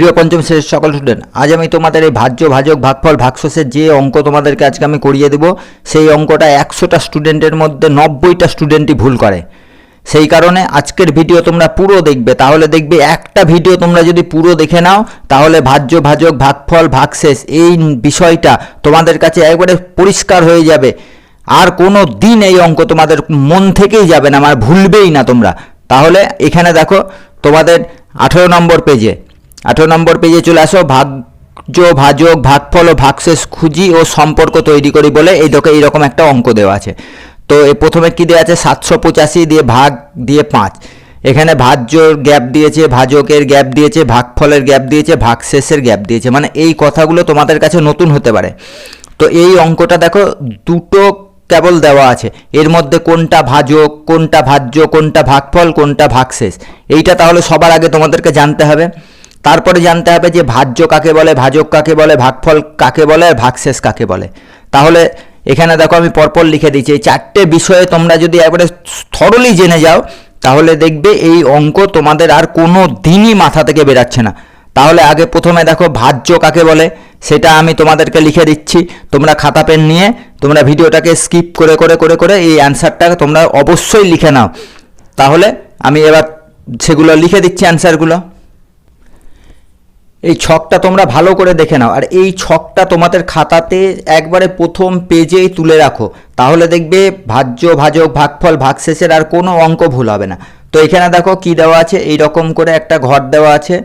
প্রিয় পঞ্চম শ্রেণির সকল স্টুডেন্ট আজ আমি তোমাদের এই ভাজ্য, ভাজক, ভাগফল, ভাগশেষের যে অঙ্ক তোমাদেরকে আজকে আমি করিয়ে দেবো, সেই অঙ্কটা একশোটা স্টুডেন্টের মধ্যে নব্বইটা স্টুডেন্টই ভুল করে। সেই কারণে আজকের ভিডিও তোমরা পুরো দেখবে, তাহলে দেখবে একটা ভিডিও তোমরা যদি পুরো দেখে নাও, তাহলে ভাজ্য, ভাজক, ভাগফল, ভাগশেষ, এই বিষয়টা তোমাদের কাছে একবারে পরিষ্কার হয়ে যাবে। আর কোনো দিন এই অঙ্ক তোমাদের মন থেকেই যাবে না আমার ভুলবেই না তোমরা। তাহলে এখানে দেখো, তোমাদের আঠেরো নম্বর পেজে আঠেরো নম্বর পেজে চলে আসো ভাগ্য ভাজক, ভাগফল ও ভাগশেষ খুঁজি ও সম্পর্ক তৈরি করি বলে এই দেখো এইরকম একটা অঙ্ক দেওয়া আছে। তো এ প্রথমে কি দেওয়া আছে? সাতশো পঁচাশি দিয়ে ভাগ দিয়ে পাঁচ। এখানে ভাজ্যর গ্যাপ দিয়েছে, ভাজকের গ্যাপ দিয়েছে, ভাগফলের গ্যাপ দিয়েছে, ভাগশেষের গ্যাপ দিয়েছে। মানে এই কথাগুলো তোমাদের কাছে নতুন হতে পারে। তো এই অঙ্কটা দেখো, দুটো কেবল দেওয়া আছে। এর মধ্যে কোনটা ভাজক, কোনটা ভাজ্য, কোনটা ভাগফল, কোনটা ভাগশেষ। এইটা তাহলে সবার আগে তোমাদেরকে জানতে হবে। তারপরে জানতে হবে যে ভাজ্য কাকে বলে, ভাজক কাকে বলে, ভাগফল কাকে বলে, আর ভাগশেষ কাকে বলে। তাহলে এখানে দেখো আমি পরপর লিখে দিচ্ছি, এই চারটে বিষয়ে তোমরা যদি একবারে থরলি জেনে যাও, তাহলে দেখবে এই অঙ্ক তোমাদের আর কোনো দিনই মাথা থেকে বেরাচ্ছে না। তাহলে আগে প্রথমে দেখো ভাজ্য কাকে বলে, সেটা আমি তোমাদেরকে লিখে দিচ্ছি। তোমরা খাতা পেন নিয়ে তোমরা ভিডিওটাকে স্কিপ করে করে করে করে এই অ্যান্সারটা তোমরা অবশ্যই লিখে নাও। তাহলে আমি এবার সেগুলো লিখে দিচ্ছি অ্যান্সারগুলো। এই ছকটা তোমরা ভালো করে দেখে নাও। আর এই ছকটা তোমাদের খাতাতে একবারে প্রথম পেজেই তুলে রাখো। তাহলে দেখবে ভাজ্য, ভাজক, ভাগফল, ভাগশেষের আর কোনো অঙ্ক ভুল হবে না। তো এখানে দেখো কি দেওয়া আছে? এই রকম করে একটা ঘর দেওয়া আছে।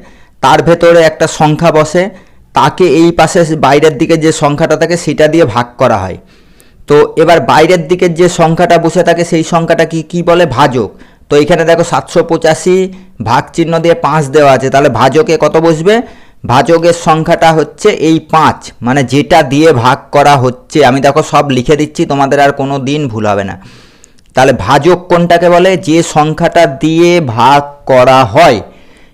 তার ভেতরে একটা সংখ্যা বসে। তাকে এই পাশে বাইরের দিকে যে সংখ্যাটা থাকে সেটা দিয়ে ভাগ করা হয়। তো এবার বাইরের দিকের যে সংখ্যাটা বসে থাকে সেই সংখ্যাটা কি কি বলে? ভাজক। তো এখানে দেখো সাতশো পঁচাশি ভাগ চিহ্ন দিয়ে পাঁচ দেওয়া আছে। তাহলে ভাজকে কত বসবে? ভাজকের সংখ্যাটা হচ্ছে এই পাঁচ। মানে যেটা দিয়ে ভাগ করা হচ্ছে, আমি দেখো সব লিখে দিচ্ছি, তোমাদের আর কোনো দিন ভুল হবে না। তাহলে ভাজক কোনটাকে বলে? যে সংখ্যাটা দিয়ে ভাগ করা হয়,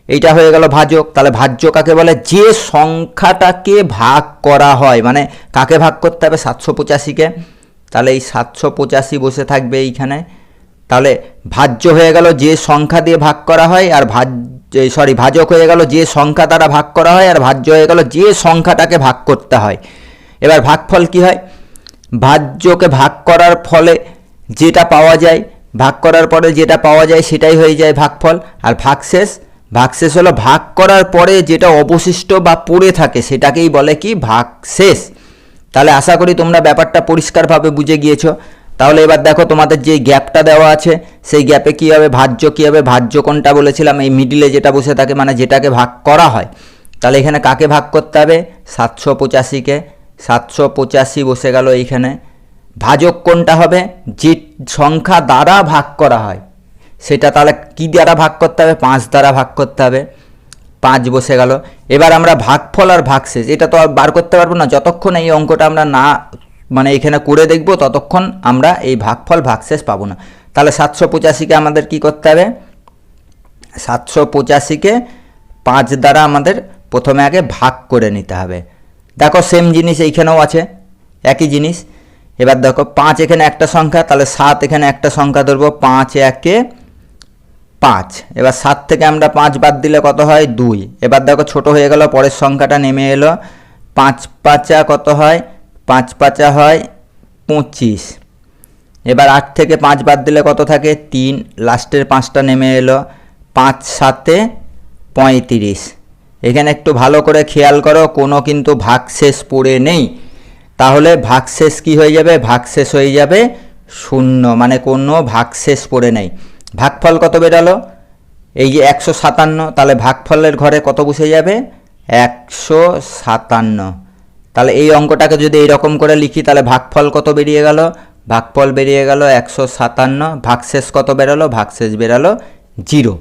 এইটা হয়ে গেল ভাজক। তাহলে ভাজ্য কাকে বলে? যে সংখ্যাটাকে ভাগ করা হয় মানে কাকে ভাগ করতে হবে? সাতশো পঁচাশিকে। তাহলে এই সাতশো পঁচাশি বসে থাকবে এইখানে। তাহলে ভাজ্য হয়ে গেল যে সংখ্যা দিয়ে ভাগ করা হয়, আর ভাজ সরি ভাজক হয়ে গেল, যে সংখ্যা দ্বারা ভাগ করা হয় আর ভাজ্য হয়ে গেল, যে সংখ্যাটাকে ভাগ করতে হয়। এবার ভাগফল কি হয়? ভাজ্যকে ভাগ করার ফলে যেটা পাওয়া যায়, ভাগ করার পরে যেটা পাওয়া যায় সেটাই হয়ে যায় ভাগফল। আর ভাগশেষ? ভাগশেষ হলো ভাগ করার পরে যেটা অবশিষ্ট বা পড়ে থাকে সেটাকেই বলে কি? ভাগশেষ। তাহলে আশা করি তোমরা ব্যাপারটা পরিষ্কারভাবে বুঝে গিয়েছো। তাহলে এবার দেখো তোমাদের যে গ্যাপটা দেওয়া আছে, সেই গ্যাপে কী হবে ভাজ্য কী হবে ভাজ্য কোনটা বলেছিলাম, এই মিডিলে যেটা বসে থাকে মানে যেটাকে ভাগ করা হয়। তাহলে এখানে কাকে ভাগ করতে হবে? সাতশো পঁচাশিকে। সাতশো পঁচাশি বসে গেল এইখানে। ভাজক কোনটা হবে? যে সংখ্যা দ্বারা ভাগ করা হয়, সেটা তাহলে কী দ্বারা ভাগ করতে হবে? পাঁচ দ্বারা ভাগ করতে হবে। পাঁচ বসে গেল। এবার আমরা ভাগফল আর ভাগশেষ, এটা তো আর বার করতে পারব না। যতক্ষণ এই অঙ্কটা আমরা না মানে এখানে করে দেখব, ততক্ষণ আমরা এই ভাগফল ভাগশেষ পাবো না। তাহলে সাতশো পঁচাশিকে আমাদের কি করতে হবে? সাতশো পঁচাশিকে পাঁচ দ্বারা আমাদের প্রথমে আগে ভাগ করে নিতে হবে। দেখো সেম জিনিস এইখানেও আছে, একই জিনিস। এবার দেখো পাঁচ এখানে একটা সংখ্যা, তাহলে সাত এখানে একটা সংখ্যা ধরবো, পাঁচ একে পাঁচ। এবার সাত থেকে আমরা পাঁচ বাদ দিলে কত হয়? দুই। এবার দেখো ছোট হয়ে গেল, পরের সংখ্যাটা নেমে এলো। পাঁচ পাঁচা কত হয়? পাঁচ পাঁচা হয় পঁচিশ। এবার আট থেকে পাঁচ বাদ দিলে কত থাকে? তিন। লাস্টের পাঁচটা নেমে এলো পাঁচ সাতে পঁয়ত্রিশ। এখানে একটু ভালো করে খেয়াল করো, কোনো কিন্তু ভাগশেষ পড়ে নেই। তাহলে ভাগশেষ কি হয়ে যাবে? ভাগশেষ হয়ে যাবে শূন্য মানে কোনো ভাগশেষ পড়ে নেই। ভাগফল কত বেরালো? এই যে একশো সাতান্ন, তাহলে ভাগফলের ঘরে কত বসে যাবে? একশো সাতান্ন। তাহলে এই অঙ্কটাকে যদি এইরকম করে লিখি, তাহলে ভাগফল কত বেরিয়ে গেল? ভাগফল বেরিয়ে গেল একশো সাতান্ন, ভাগশেষ কত বেরোলো? ভাগশেষ বেরালো জিরো।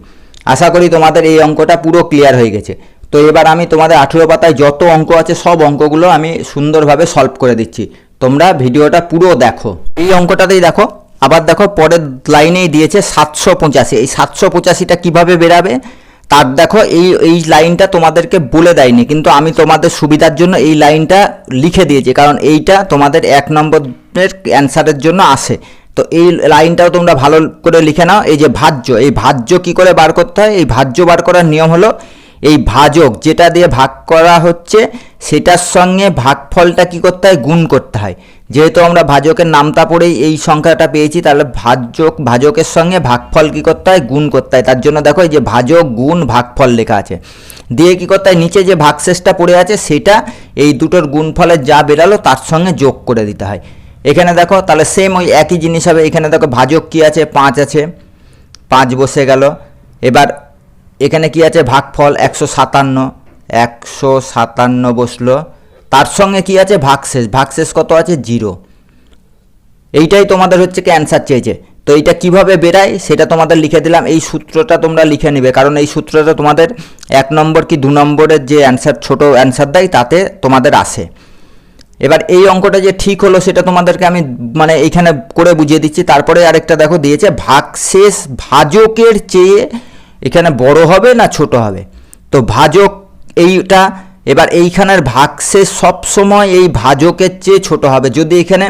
আশা করি তোমাদের এই অঙ্কটা পুরো ক্লিয়ার হয়ে গেছে। তো এবার আমি তোমাদের আঠেরো পাতায় যত অঙ্ক আছে, সব অঙ্কগুলো আমি সুন্দরভাবে সলভ করে দিচ্ছি। তোমরা ভিডিওটা পুরো দেখো। এই অঙ্কটাতেই দেখো, আবার দেখো, পরের লাইনেই দিয়েছে সাতশো পঁচাশি। এই সাতশো পঁচাশিটা কীভাবে বেরাবে? তার দেখো, এই এই লাইনটা তোমাদেরকে বলে দেয়নি, কিন্তু আমি তোমাদের সুবিধার জন্য এই লাইনটা লিখে দিয়েছি, কারণ এইটা তোমাদের এক নম্বরের অ্যান্সারের জন্য আসে। তো এই লাইনটাও তোমরা ভালো করে লিখে নাও, এই যে ভাজ্য, এই ভাজ্য কি করে বার করতে হয়? এই ভাজ্য বার করার নিয়ম হলো, এই ভাজক যেটা দিয়ে ভাগ করা হচ্ছে, সেটার সঙ্গে ভাগফলটা কি করতে হয়? গুণ করতে হয়। যেহেতু আমরা ভাজকের নামতা পড়েই এই সংখ্যাটা পেয়েছি, তাহলে ভাজক, ভাজকের সঙ্গে ভাগফল কী করতে হয়? গুণ করতে হয়। তার জন্য দেখো এই যে ভাজক, গুণ, ভাগফল লেখা আছে। দিয়ে কী করতে হয়? নিচে যে ভাগশেষটা পড়ে আছে, সেটা এই দুটোর গুণফলের যা বেরালো, তার সঙ্গে যোগ করে দিতে হয়। এখানে দেখো, তাহলে সেম ওই একই জিনিস হবে। এখানে দেখো ভাজক কি আছে? পাঁচ আছে। পাঁচ বসে গেল। এবার এখানে কি আছে? ভাগফল একশো সাতান্ন। একশো সাতান্ন বসল। তার সঙ্গে কি আছে? ভাগশেষ। ভাগশেষ কত আছে? জিরো। এইটাই তোমাদের হচ্ছে কি অ্যান্সার চেয়েছে। তো এইটা কীভাবে বেরায়? সেটা তোমাদের লিখে দিলাম। এই সূত্রটা তোমরা লিখে নিবে। কারণ এই সূত্রটা তোমাদের এক নম্বর কি দু নম্বরের যে অ্যান্সার ছোট অ্যান্সার দেয়, তাতে তোমাদের আসে। এবার এই অঙ্কটা যে ঠিক হলো, সেটা তোমাদেরকে আমি মানে এইখানে করে বুঝিয়ে দিচ্ছি। তারপরে আরেকটা দেখো, দিয়েছে ভাগশেষ ভাজকের চেয়ে এখানে বড় হবে না ছোট হবে? তো ভাজক এইটা এবার এইখানের ভাগশেষ সবসময় এই ভাজকের চেয়ে ছোট হবে। যদি এখানে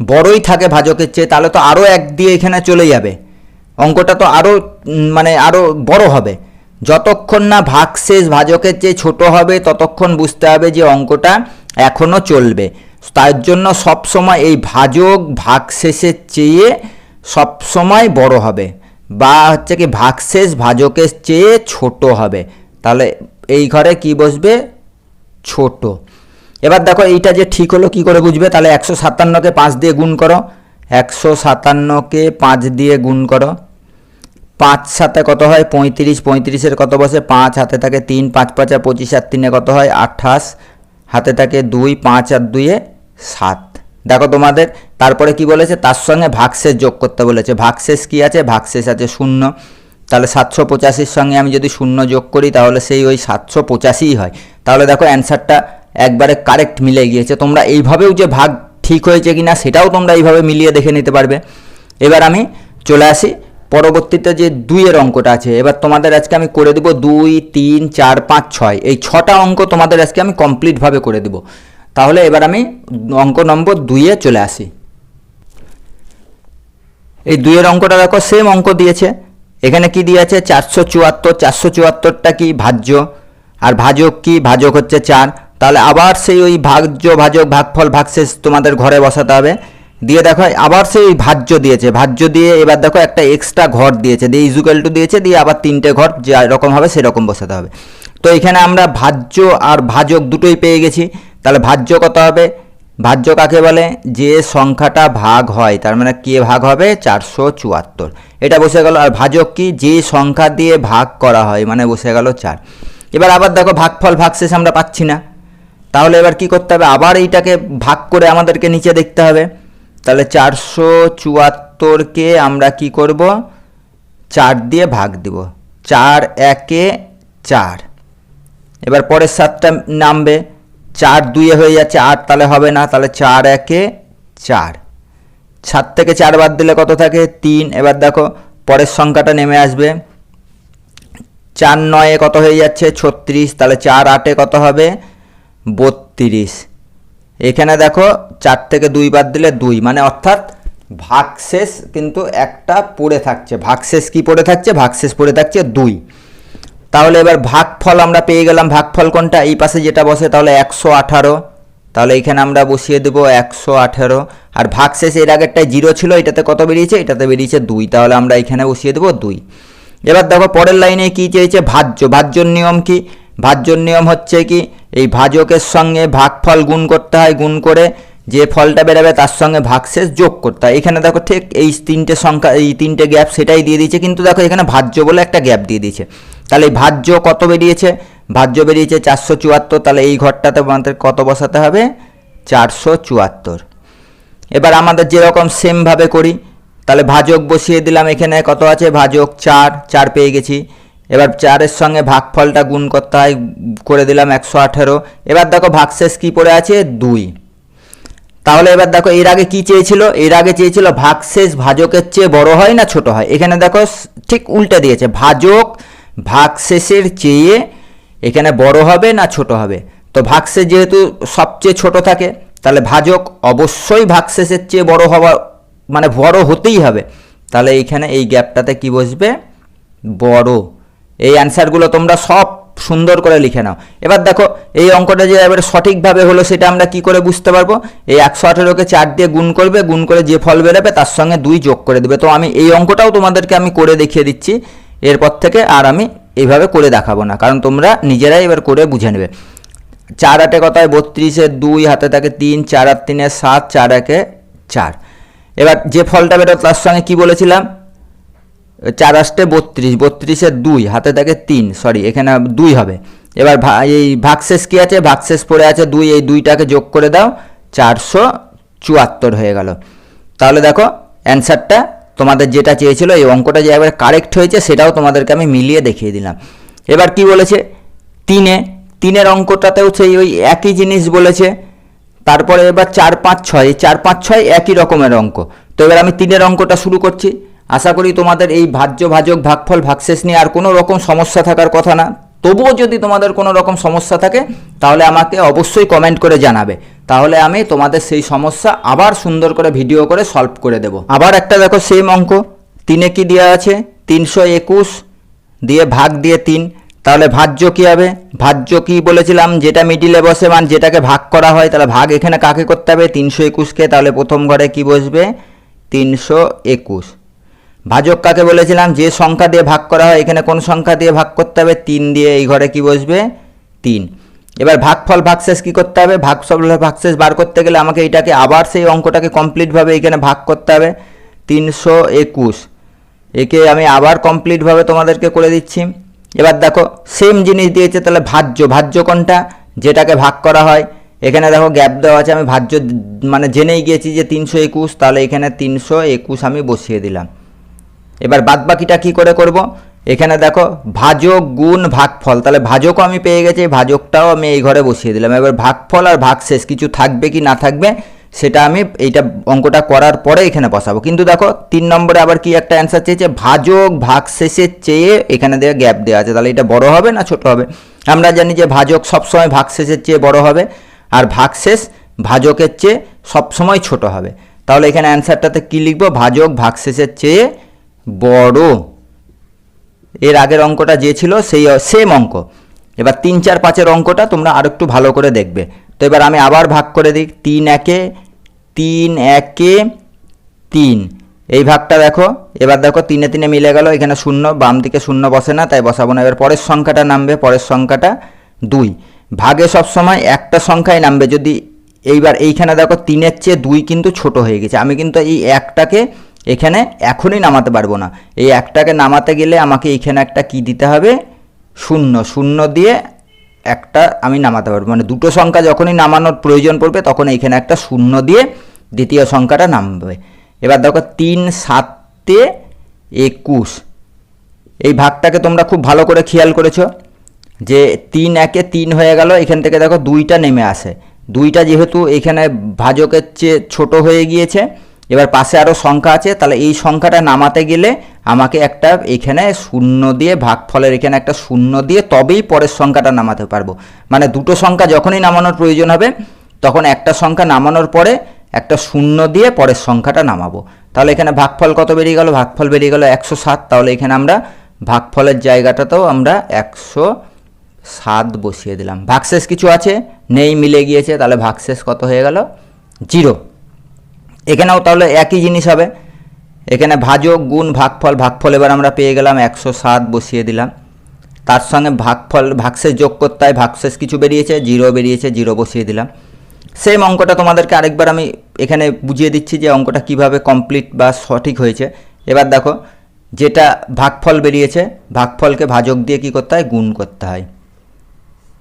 বড়ই থাকে ভাজকের চেয়ে, তাহলে তো আরও এক দিয়ে এখানে চলে যাবে। অঙ্কটা তো আরও মানে আরও বড় হবে। যতক্ষণ না ভাগশেষ ভাজকের চেয়ে ছোট হবে, ততক্ষণ বুঝতে হবে যে অঙ্কটা এখনও চলবে। তার জন্য সবসময় এই ভাজক ভাগশেষের চেয়ে সবসময় বড় হবে বা হচ্ছে কি ভাগশেষ ভাজকের চেয়ে ছোট হবে। তাহলে এই ঘরে কি বসবে? ছোট। এবার দেখো এইটা যে ঠিক হলো, কি করে বুঝবে? তাহলে একশো সাতান্নকে পাঁচ দিয়ে গুণ করো। একশো সাতান্নকে পাঁচ দিয়ে গুণ করো। পাঁচ সাথে কত হয়? পঁয়ত্রিশ। পঁয়ত্রিশের কত বসে? পাঁচ। হাতে থাকে তিন। পাঁচ পাঁচা পঁচিশ আর তিনে কত হয়? আঠাশ। হাতে থাকে দুই, পাঁচ আর দুইয়ে সাত। দেখো তোমাদের, তারপরে কি বলেছে? তার সঙ্গে ভাগশেষ যোগ করতে বলেছে। ভাগশেষ কি আছে? ভাগশেষ আছে শূন্য। তাহলে সাতশো পঁচাশির সঙ্গে আমি যদি শূন্য যোগ করি, তাহলে সেই ওই সাতশো পঁচাশিই হয়। তাহলে দেখো অ্যান্সারটা একবারে কারেক্ট মিলে গিয়েছে। তোমরা এইভাবেও যে ভাগ ঠিক হয়েছে কি না সেটাও তোমরা এইভাবে মিলিয়ে দেখে নিতে পারবে। এবার আমি চলে আসি পরবর্তীতে যে দুইয়ের অঙ্কটা আছে। এবার তোমাদের আজকে আমি করে দেবো দুই, তিন, চার, পাঁচ, ছয়। এই ছটা অঙ্ক তোমাদের আজকে আমি কমপ্লিটভাবে করে দেবো। তাহলে এবার আমি অঙ্ক নম্বর দুইয়ে চলে আসি। এই দুইয়ের অঙ্কটা দেখো সেম অঙ্ক দিয়েছে। এখানে কি দিয়েছে চারশো চুয়াত্তর, চারশো চুয়াত্তরটা কি ভাজ্য? আর ভাজক কি? ভাজক হচ্ছে চার। তাহলে আবার সেই ওই ভাজ্য, ভাজক, ভাগফল, ভাগশেষ তোমাদের ঘরে বসাতে হবে। দিয়ে দেখো, আবার সেই ভাজ্য দিয়েছে। ভাজ্য দিয়ে এবার দেখো একটা এক্সট্রা ঘর দিয়েছে। দিয়ে ইজুকাল টু দিয়েছে, দিয়ে আবার তিনটে ঘর যে রকম হবে সেরকম বসাতে হবে। তো এখানে আমরা ভাজ্য আর ভাজক দুটোই পেয়ে গেছি। তাহলে ভাজ্য কত হবে? ভাজ্য কাকে বলে? যে সংখ্যাটা ভাগ হয়, তার মানে কে ভাগ হবে? চারশো চুয়াত্তর। এটা বসে গেল, আর ভাজক কি? যে সংখ্যা দিয়ে ভাগ করা হয় মানে বসে গেল চার। এবার আবার দেখো ভাগফল, ভাগশেষ আমরা পাচ্ছি না। তাহলে এবার কি করতে হবে? আবার এইটাকে ভাগ করে আমাদেরকে নিচে দেখতে হবে। তাহলে চারশো চুয়াত্তরকে আমরা কি করব? চার দিয়ে ভাগ দিব। চার একে চার। এবার পরের সাতটা নামবে। চার দুইয়ে হয়ে যাচ্ছে আট, তাহলে হবে না, তাহলে চার একে চার। সাত থেকে চার বাদ দিলে কত থাকে? তিন। এবার দেখো, পরের সংখ্যাটা নেমে আসবে। চার নয়ে কত হয়ে যাচ্ছে? ছত্রিশ। তাহলে চার আটে কত হবে? বত্রিশ। এখানে দেখো, চার থেকে দুই বাদ দিলে দুই। মানে অর্থাৎ ভাগশেষ কিন্তু একটা পড়ে থাকছে। ভাগশেষ কি পড়ে থাকছে? ভাগশেষ পড়ে থাকছে দুই। তাহলে এবার ভাগফল আমরা পেয়ে গেলাম। ভাগফল কোনটা? এই পাশে যেটা বসে, তাহলে একশো আঠারো। তাহলে এখানে আমরা বসিয়ে দেবো একশো আঠারো। আর ভাগশেষ এর আগেরটায় জিরো ছিল, এটাতে কত বেরিয়েছে? এটাতে বেরিয়েছে দুই। তাহলে আমরা এখানে বসিয়ে দেবো দুই। এবার দেখো পরের লাইনে কি চেয়েছে? ভাজ্য। ভাজ্যর নিয়ম কি? ভাজ্যর নিয়ম হচ্ছে কি? এই ভাজকের সঙ্গে ভাগফল গুণ করতে হয়, গুণ করে যে ফলটা বেরোবে তার সঙ্গে ভাগশেষ যোগ করতে হয়। এখানে দেখো ঠিক এই তিনটে সংখ্যা, এই তিনটে গ্যাপ সেটাই দিয়ে দিয়েছে। কিন্তু দেখো এখানে ভাজ্য বলে একটা গ্যাপ দিয়ে দিয়েছে। তাহলে ভাজ্য কত বেরিয়েছে? ভাজ্য বেরিয়েছে চারশো চুয়াত্তর, তাহলে এই ঘরটাতে আমাদের কত বসাতে হবে? চারশো চুয়াত্তর। এবার আমাদের যেরকম সেমভাবে করি, তাহলে ভাজক বসিয়ে দিলাম এখানে, কত আছে? ভাজক চার চার পেয়ে গেছি। এবার চারের সঙ্গে ভাগফলটা গুণ করতে হয়, করে দিলাম একশো আঠেরো। এবার দেখো ভাগশেষ কী পড়ে আছে? দুই। তাহলে এবার দেখো এর আগে কি চেয়েছিল? এর আগে চেয়েছিল ভাগশেষ ভাজকের চেয়ে বড় হয় না ছোট হয়? এখানে দেখো ঠিক উল্টে দিয়েছে। ভাজক ভাগশেষের চেয়ে এখানে বড় হবে না ছোট হবে? তো ভাগশেষ যেহেতু সবচেয়ে ছোট থাকে, তাহলে ভাজক অবশ্যই ভাগশেষের চেয়ে বড় হওয়া মানে বড় হতেই হবে। তাহলে এইখানে এই গ্যাপটাতে কি বসবে? বড়। এই অ্যান্সারগুলো তোমরা সব সুন্দর করে লিখে নাও। এবার দেখো, এই অঙ্কটা যে এবারে সঠিকভাবে হলো সেটা আমরা কি করে বুঝতে পারব? এই একশো আঠেরোকে চার দিয়ে গুণ করবে, গুণ করে যে ফল বেরোবে তার সঙ্গে দুই যোগ করে দেবে। তো আমি এই অঙ্কটাও তোমাদেরকে আমি করে দেখিয়ে দিচ্ছি। এরপর থেকে আর আমি এইভাবে করে দেখাবো না। কারণ তোমরা নিজেরাই এবার করে বুঝে নেবে। চার আটে কথায় বত্রিশের দুই, হাতে থাকে তিন, চার আট তিনে সাত, চার একে চার। এবার যে ফলটা বেরো তার সঙ্গে কি বলেছিলাম? চার আষ্টে বত্রিশ বত্রিশের দুই, হাতে থাকে তিন সরি এখানে দুই হবে। এবার এই ভাগশেষ কি আছে? ভাগশেষ পড়ে আছে দুই, এই দুইটাকে যোগ করে দাও, চারশো চুয়াত্তর হয়ে গেল। তাহলে দেখো অ্যান্সারটা তোমাদের যেটা চেয়েছিল এই অঙ্কটা যে একবার কারেক্ট হয়েছে, সেটাও তোমাদেরকে আমি মিলিয়ে দেখিয়ে দিলাম। এবার কি বলেছে? তিনে, তিনের অঙ্কটাতেও সেই ওই একই জিনিস বলেছে। তারপরে এবার চার, পাঁচ, ছয় চার, পাঁচ, ছয় একই রকমের অঙ্ক। তো এবার আমি তিনের অঙ্কটা শুরু করছি। আশা করি তোমাদের এই ভাজ্য, ভাজক, ভাগফল, ভাগশেষ নিয়ে আর কোনো রকম সমস্যা থাকার কথা না। তবুও যদি তোমাদের কোনো রকম সমস্যা থাকে, তাহলে আমাকে অবশ্যই কমেন্ট করে জানাবে। তাহলে আমি তোমাদের সেই সমস্যা আবার সুন্দর করে ভিডিও করে সলভ করে দেব। আবার একটা দেখো সেম অঙ্ক, তিনে কি দেওয়া আছে? তিনশো একুশ দিয়ে ভাগ দিয়ে তিন, তাহলে ভাজ্য কী হবে? ভাজ্য কি বলেছিলাম? যেটা মিডিলে বসে মান যেটাকে ভাগ করা হয়, তাহলে ভাগ এখানে কাকে করতে হবে? তিনশো একুশকে, তাহলে প্রথম ঘরে কি বসবে? তিনশো একুশ। ভাজক কাকে বলেছিলাম? যে সংখ্যা দিয়ে ভাগ করা হয়, এখানে কোন সংখ্যা দিয়ে ভাগ করতে হবে? তিন দিয়ে এই ঘরে কি বসবে? তিন। এবার ভাগফল, ভাগশেষ কি করতে হবে? ভাগফল ভাগশেষ বার করতে গেলে আমাকে এটাকে আবার সেই অঙ্কটাকে কমপ্লিটভাবে এখানে ভাগ করতে হবে। তিনশো একুশ। একে আমি আবার কমপ্লিটভাবে তোমাদেরকে করে দিচ্ছি। এবার দেখো সেম জিনিস দিয়েছে, তাহলে ভাজ্য। ভাজ্য কোনটা? যেটাকে ভাগ করা হয়। এখানে দেখো গ্যাপ দেওয়া আছে, আমি ভাজ্য মানে জেনেই গিয়েছি যে তিনশো একুশ, তাহলে এখানে তিনশো একুশ আমি বসিয়ে দিলাম। এবার বাদ বাকিটা কী করে করব? এখানে দেখো, ভাজক গুণ ভাগফল। তাহলে ভাজকও আমি পেয়ে গেছি, ভাজকটাও আমি এই ঘরে বসিয়ে দিলাম। এবার ভাগফল আর ভাগশেষ কিছু থাকবে কি না থাকবে, সেটা আমি এইটা অঙ্কটা করার পরে এখানে বসাবো। কিন্তু দেখো, তিন নম্বরে আবার কি একটা অ্যান্সার চেয়েছে? ভাজক ভাগশেষের চেয়ে এখানে দেওয়া গ্যাপ দেওয়া আছে। তাহলে এটা বড় হবে না ছোট হবে? আমরা জানি যে ভাজক সবসময় ভাগশেষের চেয়ে বড় হবে, আর ভাগশেষ ভাজকের চেয়ে সবসময় ছোট হবে। তাহলে এখানে অ্যান্সারটাতে কী লিখব? ভাজক ভাগশেষের চেয়ে বড়। এর আগের অঙ্কটা যে ছিল, সেই সেম অঙ্ক। এবার তিন, চার, পাঁচের অঙ্কটা তোমরা আর একটু ভালো করে দেখবে। তো এবার আমি আবার ভাগ করে দিই। তিন, একে তিন একে, তিন। এই ভাগটা দেখো। এবার দেখো, তিনে তিনে মিলে গেল। এখানে শূন্য, বাম দিকে শূন্য বসে না, তাই বসাবো না। এবার পরের সংখ্যাটা নামবে। পরের সংখ্যাটা দুই। ভাগে সবসময় একটা সংখ্যায় নামবে। যদি এইবার এইখানে দেখো, তিনের চেয়ে দুই কিন্তু ছোট হয়ে গেছে। আমি কিন্তু এই একটাকে এখানে এখনই নামাতে পারব না। এই একটাকে নামাতে গেলে আমাকে এইখানে একটা কি দিতে হবে? শূন্য। শূন্য দিয়ে একটা আমি নামাতে পারব। মানে দুটো সংখ্যা যখনই নামানোর প্রয়োজন পড়বে, তখন এইখানে একটা শূন্য দিয়ে দ্বিতীয় সংখ্যাটা নামবে। এবার দেখো, তিন, সাতে একুশ। এই ভাগটাকে তোমরা খুব ভালো করে খেয়াল করেছ যে তিন একে তিন হয়ে গেল, এখান থেকে দেখো দুইটা নেমে আসে। দুইটা যেহেতু এখানে ভাজকের চেয়ে ছোট হয়ে গিয়েছে এবার পাশে আরও সংখ্যা আছে, তাহলে এই সংখ্যাটা নামাতে গেলে আমাকে একটা এখানে শূন্য দিয়ে ভাগফলের এখানে একটা শূন্য দিয়ে তবেই পরের সংখ্যাটা নামাতে পারব। মানে দুটো সংখ্যা যখনই নামানোর প্রয়োজন হবে, তখন একটা সংখ্যা নামানোর পরে একটা শূন্য দিয়ে পরের সংখ্যাটা নামাবো। তাহলে এখানে ভাগফল কত বেরিয়ে গেল? ভাগফল বেরিয়ে গেল একশো সাত, তাহলে এখানে আমরা ভাগফলের জায়গাটাতেও আমরা একশো সাত বসিয়ে দিলাম। ভাগশেষ কিছু আছে? নেই, মিলে গিয়েছে, তাহলে ভাগশেষ কত হয়ে গেল? জিরো। এখানেও তাহলে একই জিনিস হবে। এখানে ভাজক, গুণ, ভাগফল ভাগফল এবার আমরা পেয়ে গেলাম একশো সাত বসিয়ে দিলাম। তার সঙ্গে ভাগফল, ভাগশেষ যোগ করতে হয়, ভাগশেষ কিছু বেরিয়েছে, জিরো বেরিয়েছে, জিরো বসিয়ে দিলাম। সেম অঙ্কটা তোমাদেরকে আরেকবার আমি এখানে বুঝিয়ে দিচ্ছি যে অঙ্কটা কীভাবে কমপ্লিট বা সঠিক হয়েছে। এবার দেখো, যেটা ভাগফল বেরিয়েছে, ভাগফলকে ভাজক দিয়ে কি করতে হয়? গুণ করতে হয়।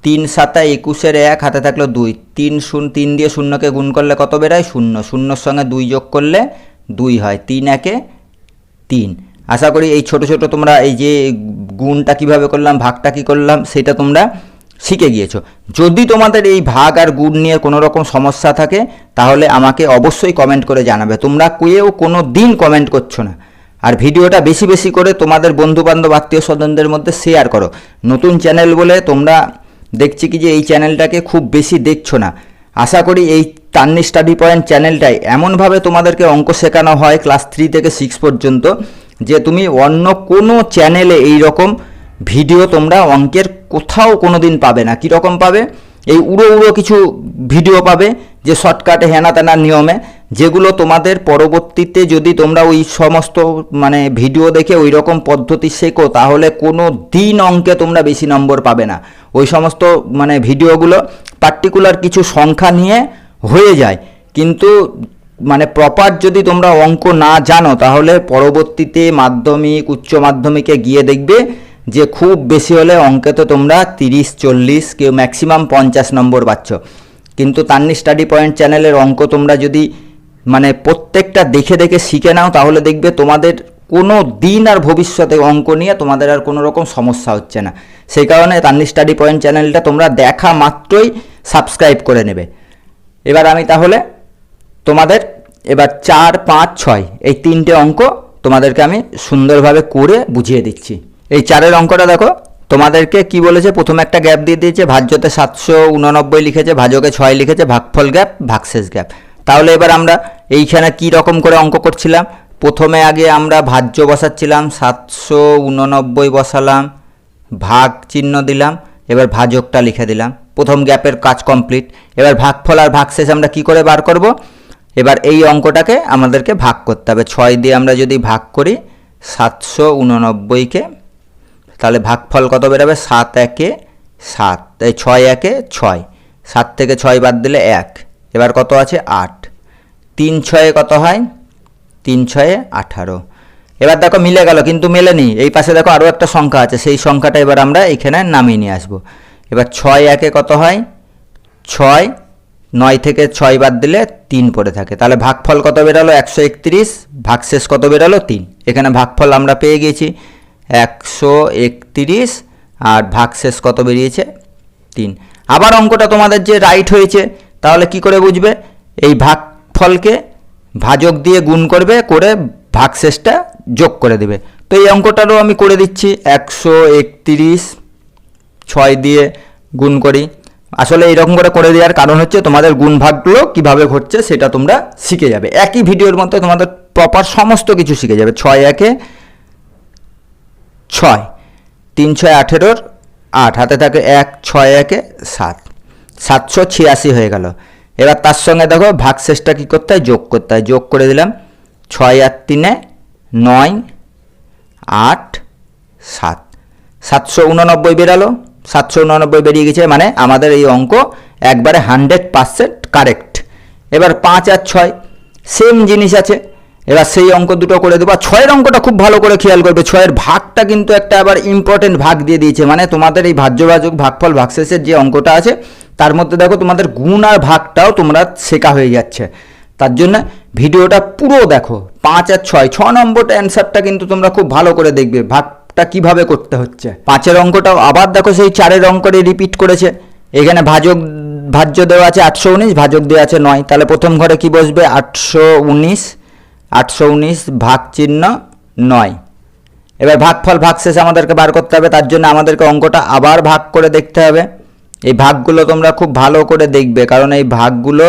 তিন সাতা একুশের এক, হাতে থাকল দুই। তিন শূন্য, তিন দিয়ে শূন্যকে গুণ করলে কত বেরোয়? শূন্য। শূন্যর সঙ্গে দুই যোগ করলে দুই হয়। তিন একে তিন। আশা করি এই ছোট ছোট তোমরা এই যে গুণটা কীভাবে করলাম, ভাগটা কি করলাম, সেটা তোমরা শিখে গিয়েছো। যদি তোমাদের এই ভাগ আর গুণ নিয়ে কোনো রকম সমস্যা থাকে, তাহলে আমাকে অবশ্যই কমেন্ট করে জানাবে। তোমরা কেউ কোনো দিন কমেন্ট করছ না। আর ভিডিওটা বেশি বেশি করে তোমাদের বন্ধুবান্ধব আত্মীয় স্বজনদের মধ্যে শেয়ার করো। নতুন চ্যানেল বলে তোমরা দেখছি কি যে এই চ্যানেলটাকে খুব বেশি দেখছ না। আশা করি এই তান্নি স্টাডি পয়েন্ট চ্যানেলটাই এমনভাবে তোমাদেরকে অঙ্ক শেখানো হয় ক্লাস থ্রি থেকে সিক্স পর্যন্ত, যে তুমি অন্য কোনো চ্যানেলে এই রকম ভিডিও তোমরা অঙ্কের কোথাও কোনো দিন পাবে না। কীরকম পাবে? এই উড়ো উড়ো কিছু ভিডিও পাবে যে শর্টকাটে হেনা তেনা নিয়মে, যেগুলো তোমাদের পরবর্তীতে যদি তোমরা ওই সমস্ত মানে ভিডিও দেখে ওই রকম পদ্ধতি শেখো, তাহলে কোনো দিন অঙ্কে তোমরা বেশি নম্বর পাবে না। ওই সমস্ত মানে ভিডিওগুলো পার্টিকুলার কিছু সংখ্যা নিয়ে হয়ে যায়। কিন্তু মানে প্রপার যদি তোমরা অঙ্ক না জানো, তাহলে পরবর্তীতে মাধ্যমিক, উচ্চ মাধ্যমিকে গিয়ে দেখবে যে খুব বেশি হলে অঙ্কে তো তোমরা তিরিশ, চল্লিশ, কেউ ম্যাক্সিমাম পঞ্চাশ নম্বর পাচ্ছ। কিন্তু তান্নি স্টাডি পয়েন্ট চ্যানেলের অঙ্ক তোমরা যদি মানে প্রত্যেকটা দেখে দেখে শিখে নাও, তাহলে দেখবে তোমাদের কোনো দিন আর ভবিষ্যতে অঙ্ক নিয়ে তোমাদের আর কোনো রকম সমস্যা হচ্ছে না। সেই কারণে তান্নি স্টাডি পয়েন্ট চ্যানেলটা তোমরা দেখা মাত্রই সাবস্ক্রাইব করে নেবে। এবার আমি তাহলে তোমাদের এবার চার, পাঁচ, ছয় এই তিনটে অঙ্ক তোমাদেরকে আমি সুন্দরভাবে করে বুঝিয়ে দিচ্ছি। এই চারের অঙ্কটা দেখো। তোমাদেরকে কি বলেছে? প্রথমে একটা গ্যাপ দিয়ে দিয়েছে, ভাজ্যতে সাতশো উননব্বই লিখেছে, ভাজকে ছয় লিখেছে, ভাগফল গ্যাপ, ভাগশেষ গ্যাপ। তাহলে এবার আমরা এইখানে কি রকম করে অঙ্ক করছিলাম? প্রথমে আগে আমরা ভাজ্য বসাচ্ছিলাম, সাতশো উননব্বই বসালাম, ভাগ চিহ্ন দিলাম, এবার ভাজকটা লিখে দিলাম। প্রথম গ্যাপের কাজ কমপ্লিট। এবার ভাগফল আর ভাগশেষ আমরা কি করে বার করব? এবার এই অঙ্কটাকে আমাদেরকে ভাগ করতে হবে। ছয় দিয়ে আমরা যদি ভাগ করি, সাতশো উননব্বইকে তাহলে ভাগফল কত বেরোবে? সাত একে সাত। এই ছয় একে ছয়। সাত থেকে ছয় বাদ দিলে এক। এবার কত আছে? আট। তিন ছয়ে কত হয়? তিন ছয়ে আঠারো। এবার দেখো মিলে গেল, কিন্তু মেলেনি এই পাশে দেখো আরও একটা সংখ্যা আছে। সেই সংখ্যাটা এবার আমরা এখানে নামিয়ে নিয়ে আসব। এবার ছয় একে কত হয়? ছয়। নয় থেকে ছয় বাদ দিলে তিন পড়ে থাকে। তাহলে ভাগফল কত বেরালো? একশো একত্রিশ। ভাগশেষ কত বেরালো? তিন। এখানে ভাগফল আমরা পেয়ে গেছি একশো একত্রিশ আর ভাগশেষ কত বেরিয়েছে? তিন। আবার অঙ্কটা তোমাদের যে রাইট হয়েছে, তাহলে কি করে বুঝবে? এই ভাগফলকে ভাজক দিয়ে গুণ করবে, করে ভাগশেষটা যোগ করে দেবে। তো এই অঙ্কটারও আমি করে দিচ্ছি, একশো একত্রিশ ছয় দিয়ে গুণ করি। আসলে এইরকম করে করে দেওয়ার কারণ হচ্ছে তোমাদের গুণ ভাগগুলো কীভাবে ঘটছে সেটা তোমরা শিখে যাবে। একই ভিডিওর মধ্যে তোমাদের প্রপার সমস্ত কিছু শিখে যাবে। ছয় একে ছয়। তিন ছয় আঠেরোর আট, হাতে থাকে এক, ছয় একে সাত। সাতশো ছিয়াশি হয়ে গেল। এবার তার সঙ্গে দেখো ভাগশেষটা কী করতে হয়? যোগ করতে হয়। যোগ করে দিলাম। ছয় আর তিনে নয়, আট, সাত। সাতশো উননব্বই বেরালো। সাতশো উননব্বই বেরিয়ে গেছে মানে আমাদের এই অঙ্ক একবারে হান্ড্রেড পারসেন্ট কারেক্ট। এবার পাঁচ আর ছয়, সেম জিনিস আছে। এবার সেই অঙ্ক দুটো করে দেবো। আর ছয়ের অঙ্কটা খুব ভালো করে খেয়াল করবে। ছয়ের ভাগটা কিন্তু একটা আবার ইম্পর্টেন্ট ভাগ দিয়ে দিয়েছে। মানে তোমাদের এই ভাজ্য ভাজক ভাগফল, ভাগশেষের যে অঙ্কটা আছে, তার মধ্যে দেখো তোমাদের গুণ আর ভাগটাও তোমরা শেখা হয়ে যাচ্ছে। তার জন্য ভিডিওটা পুরো দেখো। পাঁচ আর ছয়, ছ নম্বরটা অ্যান্সারটা কিন্তু তোমরা খুব ভালো করে দেখবে। ভাগটা কীভাবে করতে হচ্ছে। পাঁচের অঙ্কটাও আবার দেখো সেই চারের অঙ্করে রিপিট করেছে। এখানে ভাজক, ভাজ্য দেওয়া আছে আটশো উনিশ, ভাজক দেওয়া আছে নয়। তাহলে প্রথম ঘরে কি বসবে? আটশো উনিশ। আটশো উনিশ ভাগ চিহ্ন নয়। এবার ভাগফল ভাগশেষ আমাদেরকে বার করতে হবে, তার জন্য আমাদেরকে অঙ্কটা আবার ভাগ করে দেখতে হবে। এই ভাগগুলো তোমরা খুব ভালো করে দেখবে, কারণ এই ভাগগুলো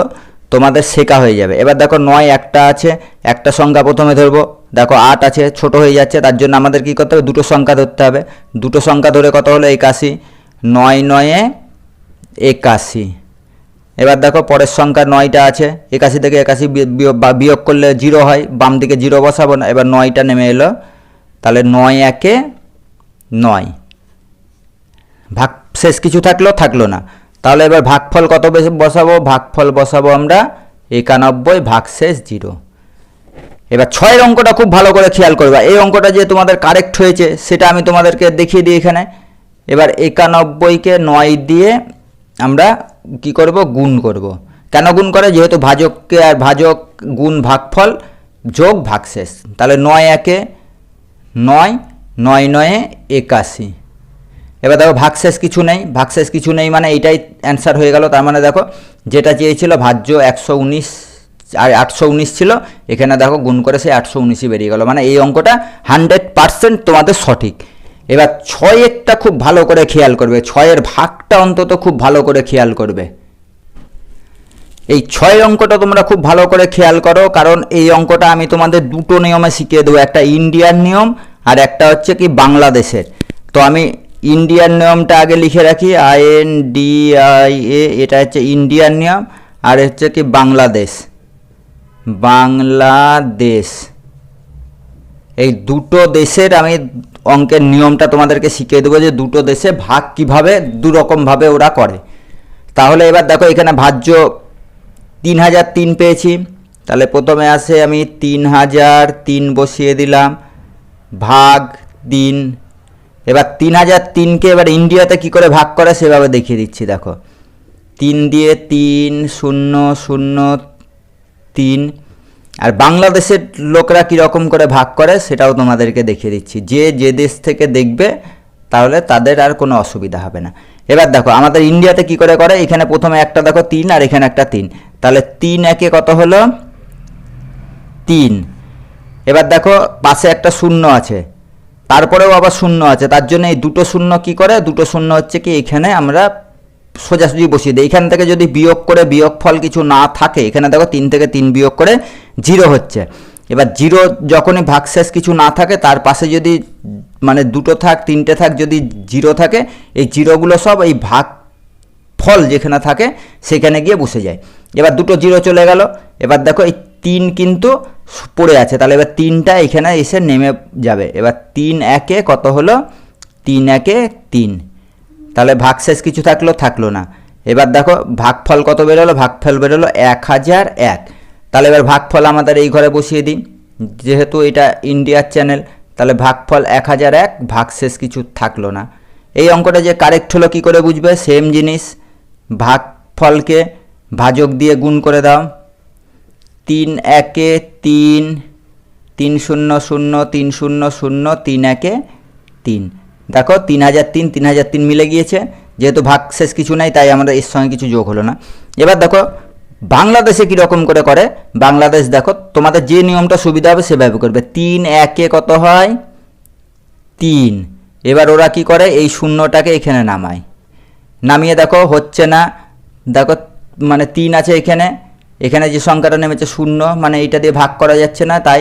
তোমাদের শেখা হয়ে যাবে। এবার দেখো নয় একটা আছে, একটা সংখ্যা প্রথমে ধরবো। দেখো আট আছে, ছোট হয়ে যাচ্ছে, তার জন্য আমাদের কি করতে হবে? দুটো সংখ্যা ধরতে হবে। দুটো সংখ্যা ধরে কত হলো? একাশি। নয় নয়ে একাশি। এবার দেখো পরের সংখ্যা নয়টা আছে। একাশি থেকে একাশি বিয়োগ করলে জিরো হয়, বাম দিকে জিরো বসাবো না, এবার নয়টা নেমে এলো। তাহলে নয় একে নয়। ভাগ শেষ কিছু থাকল থাকল না। তাহলে এবার ভাগফল কত বেশি বসাবো? ভাগফল বসাবো আমরা একানব্বই ভাগশেষ জিরো। এবার ছয়ের অঙ্কটা খুব ভালো করে খেয়াল করবা। এই অঙ্কটা যে তোমাদের কারেক্ট হয়েছে, সেটা আমি তোমাদেরকে দেখিয়ে দিই এখানে। এবার একানব্বইকে নয় দিয়ে আমরা কি করব? গুণ করব। কেন গুণ করে? যেহেতু ভাজককে আর ভাজক গুণ ভাগফল, যোগ ভাগশেষ। তাহলে নয় একে নয় নয় নয়ে একাশি। এবার দেখো, ভাগশেষ কিছু নেই। ভাগশেষ কিছু নেই মানে এইটাই অ্যান্সার হয়ে গেল। তার মানে দেখো, যেটা চেয়েছিল ভাজ্য একশো উনিশ আর আটশো উনিশ ছিল, এখানে দেখো গুণ করে সেই আটশো উনিশই বেরিয়ে গেল। মানে এই অঙ্কটা হান্ড্রেড পারসেন্ট তোমাদের সঠিক। এবার ছয়েরটা খুব ভালো করে খেয়াল করবে, ছয়ের ভাগটা অন্তত খুব ভালো করে খেয়াল করবে। এই ছয় অঙ্কটা তোমরা খুব ভালো করে খেয়াল করো, কারণ এই অঙ্কটা আমি তোমাদের দুটো নিয়মে শিখিয়ে দেবো, একটা ইন্ডিয়ান নিয়ম আর একটা হচ্ছে কি বাংলাদেশের। তো আমি ইন্ডিয়ান নিয়মটা আগে লিখে রাখি, I N D I A, এটা হচ্ছে ইন্ডিয়ান নিয়ম আর হচ্ছে কি বাংলাদেশ। বাংলাদেশ। এই দুটো দেশের আমি অঙ্কের নিয়মটা তোমাদেরকে শিখিয়ে দেবো যে দুটো দেশে ভাগ কীভাবে দু রকমভাবে ওরা করে। তাহলে এবার দেখো এখানে ভাজ্য তিন হাজার তিন পেয়েছি। তাহলে প্রথমে আসে আমি তিন হাজার তিন বসিয়ে দিলাম। ভাগ তিন। এবার তিন হাজার তিনকে এবার ইন্ডিয়াতে কি করে ভাগ করে সেভাবে দেখিয়ে দিচ্ছি, দেখো। তিন দিয়ে তিন, শূন্য শূন্য, তিন। আর বাংলাদেশের লোকরা কীরকম করে ভাগ করে, সেটাও তোমাদেরকে দেখিয়ে দিচ্ছি। যে যে দেশ থেকে দেখবে, তাহলে তাদের আর কোনো অসুবিধা হবে না। এবার দেখো, আমাদের ইন্ডিয়াতে কি করে করে? এখানে প্রথমে একটা দেখো, তিন, আর এখানে একটা তিন। তাহলে তিন একে কত হলো? তিন। এবার দেখো, পাশে একটা শূন্য আছে। তারপরেও আবার শূন্য আছে। তার জন্য এই দুটো শূন্য কি করে? দুটো শূন্য হচ্ছে কি, এখানে আমরা সোজাসুজি বসিয়ে দিই এখান থেকে যদি বিয়োগ করে বিয়োগ ফল কিছু না থাকে, এখানে দেখো তিন থেকে তিন বিয়োগ করে জিরো হচ্ছে। এবার জিরো যখনই ভাগশেষ কিছু না থাকে, তার পাশে যদি মানে দুটো থাক, তিনটে থাক, যদি জিরো থাকে, এই জিরোগুলো সব এই ভাগ ফল যেখানে থাকে, সেখানে গিয়ে বসে যায়। এবার দুটো জিরো চলে গেল। এবার দেখো এই তিন কিন্তু পড়ে আছে। তাহলে এবার তিনটা এখানে এসে নেমে যাবে। এবার তিন একে কত হলো? তিন একে তিন। তাহলে ভাগশেষ কিছু থাকল? থাকল না। এবার দেখো, ভাগফল কত বেরোলো? ভাগফল বেরোলো এক হাজার এক। তাহলে এবার ভাগফল আমাদের এই ঘরে বসিয়ে দিন যেহেতু এটা ইন্ডিয়ার চ্যানেল, তাহলে ভাগফল এক হাজার এক, ভাগশেষ কিছু থাকল না। এই অঙ্কটা যে কারেক্ট হলো কী করে বুঝবে? সেম জিনিস। ভাগফলকে ভাজক দিয়ে গুণ করে দাও। তিন একে তিন তিন শূন্য শূন্য, তিন শূন্য শূন্য, তিন একে তিন। দেখো, তিন হাজার তিন তিন হাজার তিন মিলে গিয়েছে। যেহেতু ভাগ শেষ কিছু নাই, তাই আমরা এর সঙ্গে কিছু যোগ হলো না। এবার দেখো, বাংলাদেশে কীরকম করে করে? বাংলাদেশ দেখো, তোমাদের যে নিয়মটা সুবিধা হবে সেভাবে করবে। তিন একে কত হয়? তিন। এবার ওরা কি করে? এই শূন্যটাকে এখানে নামায়। নামিয়ে দেখো, হচ্ছে না। দেখো মানে তিন আছে এখানে। এখানে যে সংখ্যাটা নেমেছে শূন্য মানে এইটা দিয়ে ভাগ করা যাচ্ছে না, তাই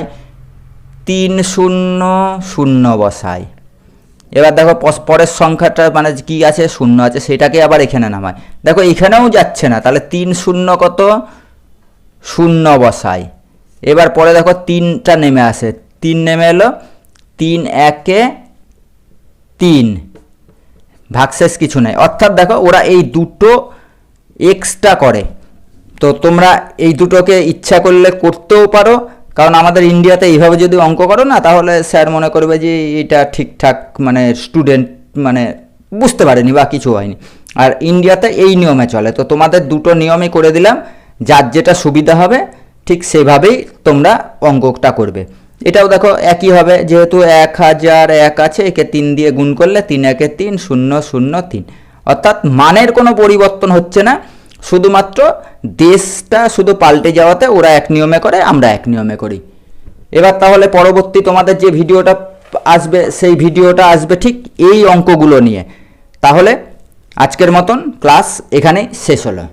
তিন শূন্য শূন্য বসায়। এবার দেখো পরের সংখ্যাটা মানে কি আছে? শূন্য আছে, সেটাকে আবার এখানে নামায়। দেখো, এখানেও যাচ্ছে না, তাহলে তিন শূন্য কত? শূন্য বসায় এবার পরে দেখো তিনটা নেমে আসে। তিন নেমে এলো, তিন, একে তিন। ভাগশেষ কিছু নেই। অর্থাৎ দেখো, ওরা এই দুটো এক্সট্রা করে। তো তোমরা এই দুটোকে ইচ্ছা করলে করতেও পারো কারণ আমাদের ইন্ডিয়াতে এইভাবে যদি অঙ্ক করো না, তাহলে স্যার মনে করবে যে এটা ঠিকঠাক মানে স্টুডেন্ট মানে বুঝতে পারেনি বা কিছু হয়নি। আর ইন্ডিয়াতে এই নিয়মে চলে। তো তোমাদের দুটো নিয়মই করে দিলাম, যার যেটা সুবিধা হবে, ঠিক সেভাবেই তোমরা অঙ্কটা করবে। এটাও দেখো একই হবে, যেহেতু এক হাজার এক আছে, একে তিন দিয়ে গুণ করলে তিন, একে তিন, শূন্য শূন্য, তিন। অর্থাৎ মানের কোনো পরিবর্তন হচ্ছে না। শুধুমাত্র দেশটা শুধু পাল্টে যাওয়াতে ওরা এক নিয়মে করে, আমরা এক নিয়মে করি। এবার তাহলে পরবর্তী তোমাদের যে ভিডিওটা আসবে, সেই ভিডিওটা আসবে ঠিক এই অঙ্কগুলো নিয়ে। তাহলে আজকের মতন ক্লাস এখানেই শেষ হলো।